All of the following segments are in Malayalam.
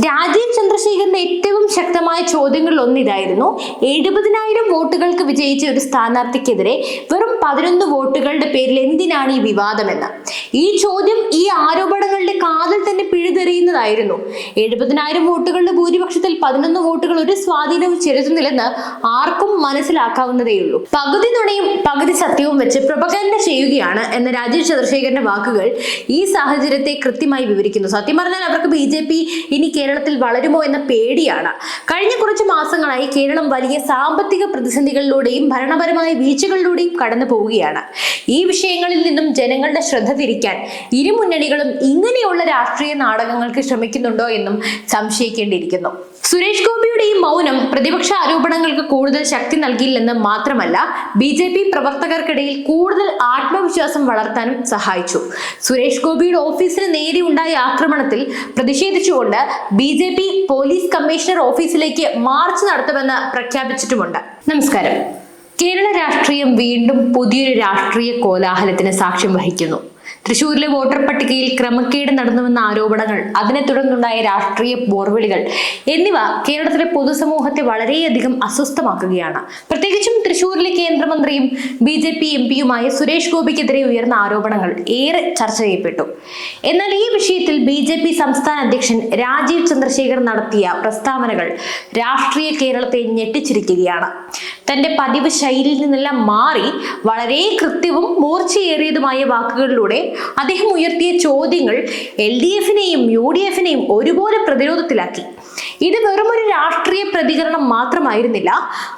രാജീവ് ചന്ദ്രശേഖരന്റെ ഏറ്റവും ശക്തമായ ചോദ്യങ്ങളിൽ ഒന്നിതായിരുന്നു എഴുപതിനായിരം വോട്ടുകൾക്ക് വിജയിച്ച ഒരു സ്ഥാനാർത്ഥിക്കെതിരെ വെറും പതിനൊന്ന് വോട്ടുകളുടെ പേരിൽ എന്തിനാണ് ഈ വിവാദമെന്ന്? ഈ ചോദ്യം ഈ ആരോപണങ്ങളുടെ കാതിൽ തന്നെ പിഴുതെറിയുന്നതായിരുന്നു. എഴുപതിനായിരം വോട്ടുകളുടെ ഭൂരിപക്ഷത്തിൽ പതിനൊന്ന് വോട്ടുകൾ ഒരു സ്വാധീനവും ചെലുത്തുന്നില്ലെന്ന് ആർക്കും മനസ്സിലാക്കാവുന്നതേയുള്ളൂ പകുതി നുണയും പകുതി സത്യവും വെച്ച് പ്രൊപഗൻഡ ചെയ്യുകയാണ് എന്ന രാജീവ് ചന്ദ്രശേഖരന്റെ വാക്കുകൾ ഈ സാഹചര്യത്തെ കൃത്യമായി വിവരിക്കുന്നു. സത്യം പറഞ്ഞാൽ അവർക്ക് ബി ജെ പി ഇനി കേരളത്തിൽ വളരുമോ എന്ന പേടിയാണ്. കഴിഞ്ഞ കുറച്ച് മാസങ്ങളായി കേരളം വലിയ സാമ്പത്തിക പ്രതിസന്ധികളിലൂടെയും ഭരണപരമായ വീഴ്ചകളിലൂടെയും കടന്നു പോവുകയാണ്. ഈ വിഷയങ്ങളിൽ നിന്നും ജനങ്ങളുടെ ശ്രദ്ധ തിരിക്കാൻ ഇരു മുന്നണികളും ഇങ്ങനെയുള്ള രാഷ്ട്രീയ നാടകങ്ങൾക്ക് ശ്രമിക്കുന്നുണ്ടോ എന്നും സംശയിക്കേണ്ടിയിരിക്കുന്നു. സുരേഷ് ഗോപിയുടെ ഈ മൗനം പ്രതിപക്ഷ ആരോപണങ്ങൾക്ക് കൂടുതൽ ശക്തി നൽകിയില്ലെന്ന് മാത്രമല്ല ബി ജെ പി പ്രവർത്തകർക്കിടയിൽ കൂടുതൽ ആത്മവിശ്വാസം വളർത്താനും സഹായിച്ചു. സുരേഷ് ഗോപിയുടെ ഓഫീസിന് നേരെ ഉണ്ടായ ആക്രമണത്തിൽ പ്രതിഷേധിച്ചുകൊണ്ട് B J P police commissioner ഓഫീസിലേക്ക് മാർച്ച് നടത്തുമെന്ന് പ്രഖ്യാപിച്ചിട്ടുമുണ്ട്. നമസ്കാരം. കേരള രാഷ്ട്രീയം വീണ്ടും പുതിയൊരു രാഷ്ട്രീയ കോലാഹലത്തിന് സാക്ഷ്യം വഹിക്കുന്നു. തൃശൂരിലെ വോട്ടർ പട്ടികയിൽ ക്രമക്കേട് നടന്നുവെന്ന ആരോപണങ്ങൾ അതിനെ തുടർന്നുണ്ടായ രാഷ്ട്രീയ പോർവിളികൾ എന്നിവ കേരളത്തിലെ പൊതുസമൂഹത്തെ വളരെയധികം അസ്വസ്ഥമാക്കുകയാണ്. പ്രത്യേകിച്ചും തൃശൂരിലെ കേന്ദ്രമന്ത്രിയും ബി ജെ പി എം പിയുമായ സുരേഷ് ഗോപിക്കെതിരെ ഉയർന്ന ആരോപണങ്ങൾ ഏറെ ചർച്ച ചെയ്യപ്പെട്ടു. എന്നാൽ ഈ വിഷയത്തിൽ ബി ജെ പി സംസ്ഥാന അധ്യക്ഷൻ രാജീവ് ചന്ദ്രശേഖർ നടത്തിയ പ്രസ്താവനകൾ രാഷ്ട്രീയ കേരളത്തെ ഞെട്ടിച്ചിരിക്കുകയാണ്. തന്റെ പതിവ് ശൈലിയിൽ നിന്നെല്ലാം മാറി വളരെ കൃത്യവും മൂർച്ചയേറിയതുമായ വാക്കുകളിലൂടെ അദ്ദേഹം ഉയർത്തിയ ചോദ്യങ്ങൾ എൽ ഡി എഫിനെയും യു ഡി എഫിനെയും ഒരുപോലെ പ്രതിരോധത്തിലാക്കി. ഇത് വെറുമൊരു രാഷ്ട്രീയ പ്രതികരണം മാത്രമായിരുന്നില്ല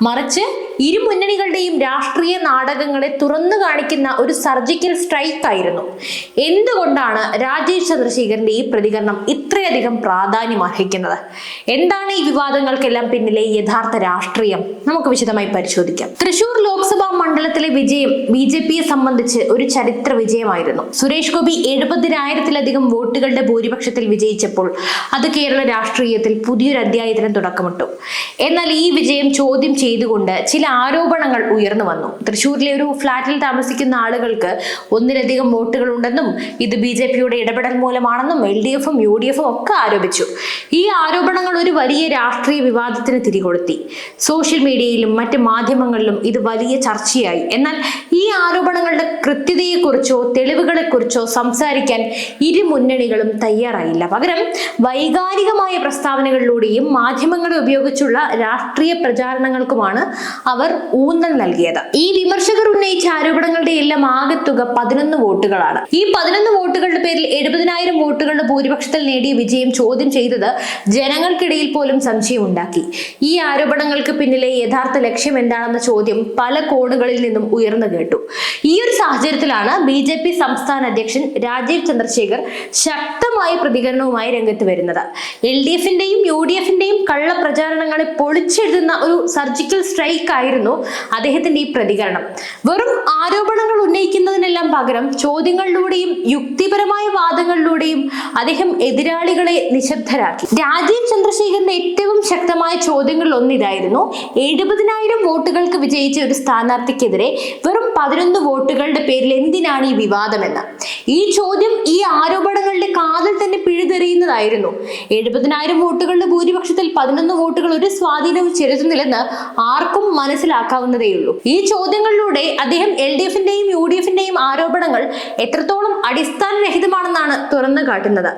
മറിച്ച് ഇരു മുന്നണികളുടെയും രാഷ്ട്രീയ നാടകങ്ങളെ തുറന്നു കാണിക്കുന്ന ഒരു സർജിക്കൽ സ്ട്രൈക്ക് ആയിരുന്നു. എന്തുകൊണ്ടാണ് രാജേഷ് ചന്ദ്രശേഖരന്റെ ഈ പ്രതികരണം ഇത്രയധികം പ്രാധാന്യം അർഹിക്കുന്നത്? എന്താണ് ഈ വിവാദങ്ങൾക്കെല്ലാം പിന്നിലെ യഥാർത്ഥ രാഷ്ട്രീയം? നമുക്ക് വിശദമായി പരിശോധിക്കാം. തൃശൂർ ലോക്സഭാ മണ്ഡലത്തിലെ വിജയം ബി ജെ പിയെ സംബന്ധിച്ച് ഒരു ചരിത്ര വിജയമായിരുന്നു. സുരേഷ് ഗോപി എഴുപതിനായിരത്തിലധികം വോട്ടുകളുടെ ഭൂരിപക്ഷത്തിൽ വിജയിച്ചപ്പോൾ അത് കേരള രാഷ്ട്രീയത്തിൽ പുതിയൊരു അധ്യായത്തിന് തുടക്കമിട്ടു. എന്നാൽ ഈ വിജയം ചോദ്യം ചെയ്തുകൊണ്ട് ചില ആരോപണങ്ങൾ ഉയർന്നു വന്നു. തൃശൂരിലെ ഒരു ഫ്ളാറ്റിൽ താമസിക്കുന്ന ആളുകൾക്ക് ഒന്നിലധികം വോട്ടുകൾ ഉണ്ടെന്നും ഇത് ബി ജെ പിയുടെ ഇടപെടൽ മൂലമാണെന്നും എൽ ഡി എഫും യു ഡി എഫും ഒക്കെ ആരോപിച്ചു. ഈ ആരോപണങ്ങൾ ഒരു വലിയ രാഷ്ട്രീയ വിവാദത്തിന് തിരികൊളുത്തി. സോഷ്യൽ മീഡിയയിലും മറ്റ് മാധ്യമങ്ങളിലും ഇത് വലിയ ചർച്ചയായി. എന്നാൽ ഈ ആരോപണങ്ങളുടെ കൃത്യതയെക്കുറിച്ചോ തെളിവുകളെക്കുറിച്ചോ സംസാരിക്കാൻ ഇരു മുന്നണികളും തയ്യാറായില്ല. പകരം വൈകാരികമായ പ്രസ്താവനകളിലൂടെയും മാധ്യമങ്ങളെ ഉപയോഗിച്ചുള്ള രാഷ്ട്രീയ പ്രചാരണങ്ങൾക്കുമാണ് അവർ ഊന്നൽ നൽകിയത്. ഈ വിമർശകർ ഉന്നയിച്ച ആരോപണങ്ങളുടെ എല്ലാം ആകെത്തുക പതിനൊന്ന് വോട്ടുകളാണ്. ഈ പതിനൊന്ന് വോട്ടുകളുടെ പേരിൽ എഴുപതിനായിരം വോട്ടുകളുടെ ഭൂരിപക്ഷത്തിൽ നേടിയ വിജയം ചോദ്യം ചെയ്തത് ജനങ്ങൾക്കിടയിൽ പോലും സംശയം ഉണ്ടാക്കി ഈ ആരോപണങ്ങൾക്ക് പിന്നിലെ യഥാർത്ഥ ലക്ഷ്യം എന്താണെന്ന ചോദ്യം പല കോണുകളിൽ നിന്നും ഉയർന്നു കേട്ടു. ഈ ഒരു സാഹചര്യത്തിലാണ് ബി ജെ പി സംസ്ഥാന അധ്യക്ഷൻ രാജീവ് ചന്ദ്രശേഖർ ശക്തമായ പ്രതികരണവുമായി രംഗത്ത് വരുന്നത്. എൽ ഡി എഫിന്റെയും യു ഡി എഫിന്റെയും കള്ള പ്രചാരണങ്ങളെ പൊളിച്ചെഴുതുന്ന ഒരു സർജിക്കൽ സ്ട്രൈക്ക് ആയിരുന്നു അദ്ദേഹത്തിന്റെ ഈ പ്രതികരണം. വെറും ആരോപണങ്ങൾ ഉന്നയിക്കുന്നതിനെല്ലാം പകരം ചോദ്യങ്ങളിലൂടെയും യുക്തിപരമായ വാദങ്ങളിലൂടെയും അദ്ദേഹം എതിരാളികളെ നിശബ്ദരാക്കി. രാജീവ് ചന്ദ്രശേഖരന്റെ ഏറ്റവും ശക്തമായ ചോദ്യങ്ങളിൽ ഒന്നിതായിരുന്നു എഴുപതിനായിരം വോട്ടുകൾക്ക് വിജയിച്ച ഒരു സ്ഥാനാർത്ഥിക്കെതിരെ വെറും പതിനൊന്ന് വോട്ടുകളുടെ പേരിൽ എന്തിനാണ് ഈ വിവാദമെന്ന്? ഈ ചോദ്യം ഈ ആരോപണങ്ങളുടെ കാതിൽ തന്നെ പിഴുതെറിയുന്നതായിരുന്നു. എഴുപതിനായിരം വോട്ടുകളുടെ ഭൂരിപക്ഷത്തിൽ പതിനൊന്ന് വോട്ടുകൾ ഒരു സ്വാധീനവും ചെലുത്തുന്നില്ലെന്ന് ആർക്കും മനസ്സിലാക്കാവുന്നതേയുള്ളൂ. ഈ ചോദ്യങ്ങളിലൂടെ അദ്ദേഹം എൽ ഡി എഫിന്റെയും യു ഡി എഫിന്റെയും ആരോപണങ്ങൾ എത്രത്തോളം അടിസ്ഥാനരഹിതമാണെന്നാണ് തുറന്നു കാട്ടുന്നത്.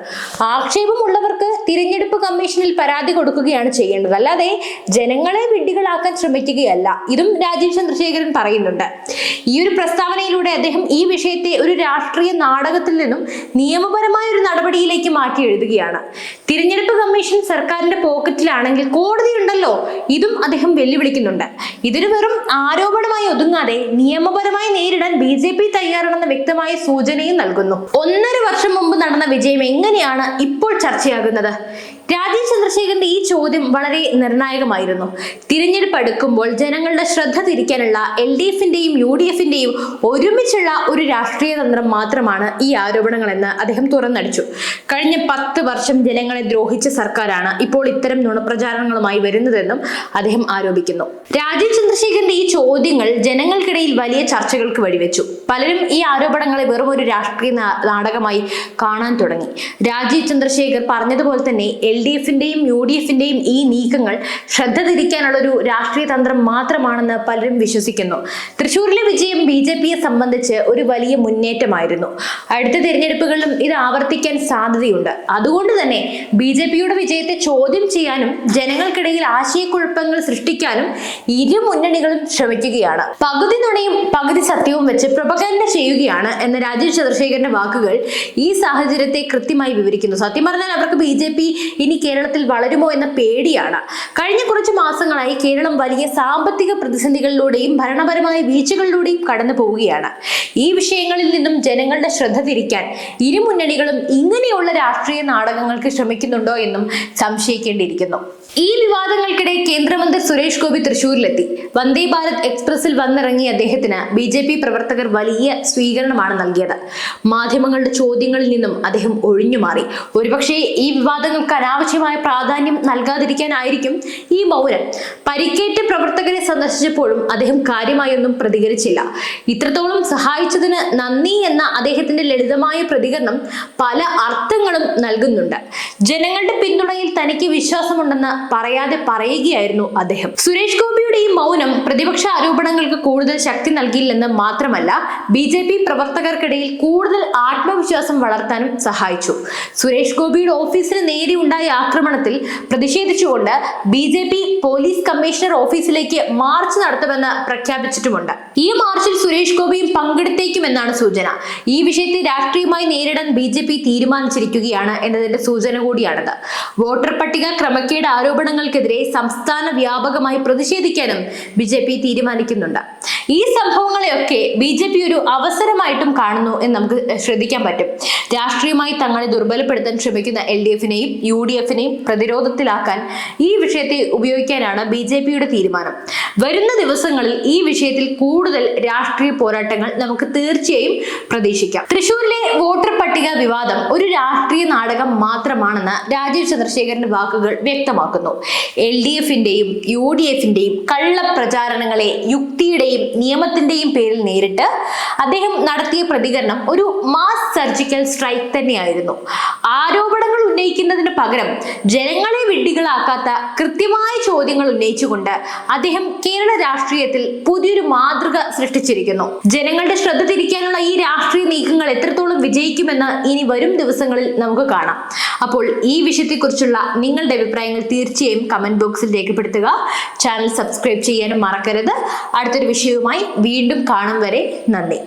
ആക്ഷേപമുള്ളവർക്ക് തിരഞ്ഞെടുപ്പ് കമ്മീഷനിൽ പരാതി കൊടുക്കുകയാണ് ചെയ്യേണ്ടത്. അല്ലാതെ ജനങ്ങളെ വിഡ്ഢികളാക്കാൻ ശ്രമിക്കുകയല്ല. ഇതും രാജീവ് ചന്ദ്രശേഖരൻ പറയുന്നുണ്ട്. ഈ ഒരു പ്രസ്താവനയിലൂടെ അദ്ദേഹം ഈ വിഷയത്തെ ഒരു രാഷ്ട്രീയ നാടകത്തിൽ നിന്നും നിയമപരമായ ഒരു നടപടിയിലേക്ക് മാറ്റി എഴുതുകയാണ്. തിരഞ്ഞെടുപ്പ് കമ്മീഷൻ സർക്കാരിന്റെ പോക്കറ്റിലാണെങ്കിൽ കോടതി ഉണ്ടല്ലോ ഇതും അദ്ദേഹം വെല്ലുവിളിക്കുന്നുണ്ട്. ഇതിന് വെറും ആരോപണമായി ഒതുങ്ങാതെ നിയമപരമായി നേരിടാൻ ബി ജെ പി തയ്യാറാണെന്ന വ്യക്തമായ സൂചനയും നൽകുന്നു. ഒന്നര വർഷം മുമ്പ് നടന്ന വിജയം എങ്ങനെയാണ് ഇപ്പോൾ ചർച്ചയാകുന്നത്? രാജീവ് ചന്ദ്രശേഖരന്റെ ഈ ചോദ്യം വളരെ നിർണായകമായിരുന്നു. തിരഞ്ഞെടുപ്പ് അടുക്കുമ്പോൾ ജനങ്ങളുടെ ശ്രദ്ധ തിരിക്കാനുള്ള എൽ ഡി എഫിന്റെയും യു ഡി എഫിന്റെയും ഒരുമിച്ചുള്ള ഒരു രാഷ്ട്രീയ തന്ത്രം മാത്രമാണ് ഈ ആരോപണങ്ങളെന്ന് അദ്ദേഹം തുറന്നടിച്ചു. കഴിഞ്ഞ പത്ത് വർഷം ജനങ്ങളെ ദ്രോഹിച്ച സർക്കാരാണ് ഇപ്പോൾ ഇത്തരം നുണപ്രചാരണങ്ങളുമായി വരുന്നതെന്നും അദ്ദേഹം ആരോപിക്കുന്നു. രാജീവ് ചന്ദ്രശേഖരന്റെ ഈ ചോദ്യങ്ങൾ ജനങ്ങൾക്കിടയിൽ വലിയ ചർച്ചകൾക്ക് വഴിവെച്ചു. പലരും ഈ ആരോപണങ്ങളെ വെറും ഒരു രാഷ്ട്രീയ നാടകമായി കാണാൻ തുടങ്ങി. രാജീവ് ചന്ദ്രശേഖർ പറഞ്ഞതുപോലെ തന്നെ ഡി എഫിന്റെയും യു ഡി എഫിന്റെയും ഈ നീക്കങ്ങൾ ശ്രദ്ധ തിരിക്കാനുള്ള ഒരു രാഷ്ട്രീയ തന്ത്രം മാത്രമാണെന്ന് പലരും വിശ്വസിക്കുന്നു. തൃശൂരിലെ വിജയം ബി ജെ പിയെ സംബന്ധിച്ച് ഒരു വലിയ മുന്നേറ്റമായിരുന്നു. അടുത്ത തിരഞ്ഞെടുപ്പുകളിലും ഇത് ആവർത്തിക്കാൻ സാധ്യതയുണ്ട്. അതുകൊണ്ട് തന്നെ ബി ജെ പിയുടെ വിജയത്തെ ചോദ്യം ചെയ്യാനും ജനങ്ങൾക്കിടയിൽ ആശയക്കുഴപ്പങ്ങൾ സൃഷ്ടിക്കാനും ഇരു മുന്നണികളും ശ്രമിക്കുകയാണ്. പകുതി നുണയും പകുതി സത്യവും വെച്ച് പ്രൊപഗൻഡ ചെയ്യുകയാണ് എന്ന രാജീവ് ചന്ദ്രശേഖരന്റെ വാക്കുകൾ ഈ സാഹചര്യത്തെ കൃത്യമായി വിവരിക്കുന്നു. സത്യം പറഞ്ഞാൽ അവർക്ക് ബി ജെ പി ഇനി കേരളത്തിൽ വളരുമോ എന്ന പേടിയാണ്. കഴിഞ്ഞ കുറച്ച് മാസങ്ങളായി കേരളം വലിയ സാമ്പത്തിക പ്രതിസന്ധികളിലൂടെയും ഭരണപരമായ വീഴ്ചകളിലൂടെയും കടന്നു പോവുകയാണ്. ഈ വിഷയങ്ങളിൽ നിന്നും ജനങ്ങളുടെ ശ്രദ്ധ തിരിക്കാൻ ഇരു മുന്നണികളും ഇങ്ങനെയുള്ള രാഷ്ട്രീയ നാടകങ്ങൾക്ക് ശ്രമിക്കുന്നുണ്ടോ എന്നും സംശയിക്കേണ്ടിയിരിക്കുന്നു. ഈ വിവാദങ്ങൾക്കിടെ കേന്ദ്രമന്ത്രി സുരേഷ് ഗോപി തൃശൂരിലെത്തി. വന്ദേ ഭാരത് എക്സ്പ്രസിൽ വന്നിറങ്ങിയ അദ്ദേഹത്തിന് ബി ജെ പി പ്രവർത്തകർ വലിയ സ്വീകരണമാണ് നൽകിയത്. മാധ്യമങ്ങളുടെ ചോദ്യങ്ങളിൽ നിന്നും അദ്ദേഹം ഒഴിഞ്ഞുമാറി ഒരുപക്ഷെ ഈ വിവാദങ്ങൾക്ക് അനാവശ്യമായ പ്രാധാന്യം നൽകാതിരിക്കാനായിരിക്കും ഈ മൗനം. പരിക്കേറ്റ പ്രവർത്തകരെ സന്ദർശിച്ചപ്പോഴും അദ്ദേഹം കാര്യമായൊന്നും പ്രതികരിച്ചില്ല. ഇത്രത്തോളം സഹായിച്ചതിന് നന്ദി എന്ന അദ്ദേഹത്തിന്റെ ലളിതമായ പ്രതികരണം പല അർത്ഥങ്ങളും നൽകുന്നുണ്ട്. ജനങ്ങളുടെ പിന്തുണയിൽ തനിക്ക് വിശ്വാസമുണ്ടെന്ന് പറയാതെ പറയുകയായിരുന്നു അദ്ദേഹം. സുരേഷ് ഗോപിയുടെ ഈ മൗനം പ്രതിപക്ഷ ആരോപണങ്ങൾക്ക് കൂടുതൽ ശക്തി നൽകിയില്ലെന്ന് മാത്രമല്ല ബി ജെ പി പ്രവർത്തകർക്കിടയിൽ കൂടുതൽ ആത്മവിശ്വാസം വളർത്താനും സഹായിച്ചു. സുരേഷ് ഗോപിയുടെ ഓഫീസിന് നേരെ ഉണ്ടായ ആക്രമണത്തിൽ പ്രതിഷേധിച്ചുകൊണ്ട് B J P police commissioner ഓഫീസിലേക്ക് മാർച്ച് നടത്തുമെന്ന് പ്രഖ്യാപിച്ചിട്ടുമുണ്ട്. ഈ മാർച്ചിൽ സുരേഷ് ഗോപിയും പങ്കെടുത്തേക്കുമെന്നാണ് സൂചന. ഈ വിഷയത്തെ രാഷ്ട്രീയമായി നേരിടാൻ ബി ജെ പി തീരുമാനിച്ചിരിക്കുകയാണ് എന്നതിന്റെ സൂചന കൂടിയാണിത്. വോട്ടർ പട്ടിക ക്രമക്കേട് ആരോപണങ്ങൾക്കെതിരെ സംസ്ഥാന വ്യാപകമായി പ്രതിഷേധിക്കാനും ബി ജെ പി തീരുമാനിക്കുന്നുണ്ട്. ഈ സംഭവങ്ങളെയൊക്കെ ബി ജെ പി ഒരു അവസരമായിട്ടും കാണുന്നു എന്ന് നമുക്ക് ശ്രദ്ധിക്കാൻ പറ്റും. രാഷ്ട്രീയമായി തങ്ങളെ ദുർബലപ്പെടുത്താൻ ശ്രമിക്കുന്ന എൽ ഡി എഫിനെയും യു ഡി എഫിനെയും പ്രതിരോധത്തിലാക്കാൻ ഈ വിഷയത്തെ ഉപയോഗിക്കാനാണ് ബി ജെ പിയുടെ തീരുമാനം. വരുന്ന ദിവസങ്ങളിൽ ഈ വിഷയത്തിൽ കൂടുതൽ രാഷ്ട്രീയ പോരാട്ടങ്ങൾ നമുക്ക് തീർച്ചയായും പ്രതീക്ഷിക്കാം. തൃശൂരിലെ വോട്ടർ പട്ടിക വിവാദം ഒരു രാഷ്ട്രീയ നാടകം മാത്രമാണെന്ന് രാജീവ് ചന്ദ്രശേഖരന്റെ വാക്കുകൾ വ്യക്തമാക്കുന്നു. എൽ ഡി എഫിന്റെയും യു ഡി എഫിന്റെയും കള്ളപ്രചാരണങ്ങളെ യുക്തിയുടെയും നിയമത്തിന്റെയും പേരിൽ നേരിട്ട് അദ്ദേഹം നടത്തിയ പ്രതികരണം ഒരു മാസ് സർജിക്കൽ സ്ട്രൈക്ക് തന്നെയായിരുന്നു. ആരോപണങ്ങൾ ഉന്നയിക്കുന്നതിന് പകരം ജനങ്ങളെ വിഡ്ഢികളാക്കാത്ത കൃത്യമായ ചോദ്യങ്ങൾ ഉന്നയിച്ചുകൊണ്ട് അദ്ദേഹം കേരള രാഷ്ട്രീയത്തിൽ പുതിയൊരു മാതൃക സൃഷ്ടിച്ചിരിക്കുന്നു. ജനങ്ങളുടെ ശ്രദ്ധ തിരിക്കാനുള്ള ഈ രാഷ്ട്രീയ നീക്കങ്ങൾ എത്രത്തോളം വിജയിക്കുമെന്ന് ഇനി വരും ദിവസങ്ങളിൽ നമുക്ക് കാണാം. അപ്പോൾ ഈ വിഷയത്തെക്കുറിച്ചുള്ള നിങ്ങളുടെ അഭിപ്രായങ്ങൾ തീർച്ചയായും കമന്റ് ബോക്സിൽ രേഖപ്പെടുത്തുക. ചാനൽ സബ്സ്ക്രൈബ് ചെയ്യാനും മറക്കരുത്. അടുത്തൊരു വിഷയവുമായി വീണ്ടും കാണും വരെ. നന്ദി.